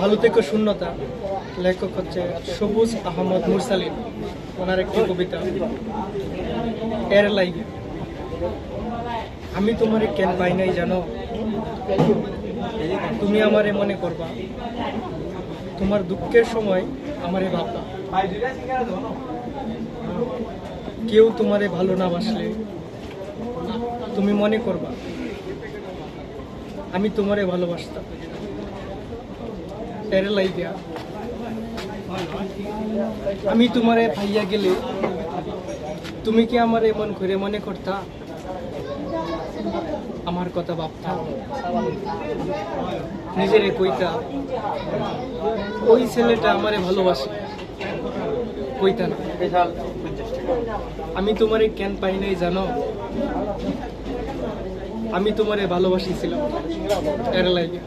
ভুল থেকে শূন্যতা। লেখক হচ্ছে সবুজ আহমদ মুরসালিম ওনার একটি কবিতা, এর লাইগে আমি তোমারে কেন পাই নাই জানো? তুমি আমারে মনে করবা। তোমার দুঃখের সময় আমারে ভাববা। কেউ তোমারে ভালো না বাসলে তুমি মনে করবা। আমি তোমারে ভালোবাসতাম। আমি তোমারে ভাইয়া গেলে তুমি কি আমার এমন করে মনে করতা? আমার কথা ভাবতা। নিজেরে কইতা, ওই ছেলেটা আমারে ভালোবাসে। কইতা না। আমি তোমারে কেন পাই নাই জানো? আমি তোমারে ভালোবাসিছিলাম। এর লাগে।